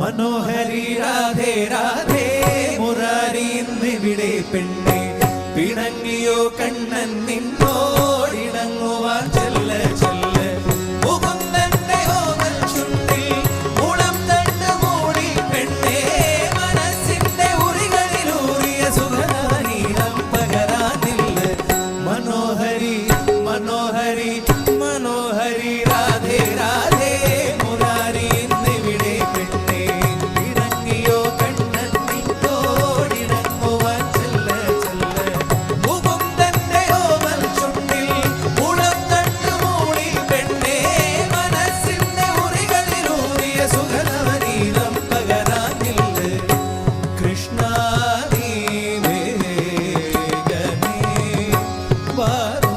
മനോഹരി രാധേ രാധേ മുരാരി ഇന്നിവിടെ പെണ്ണെ. പിണങ്ങിയോ കണ്ണൻ നിന്നോ? আবার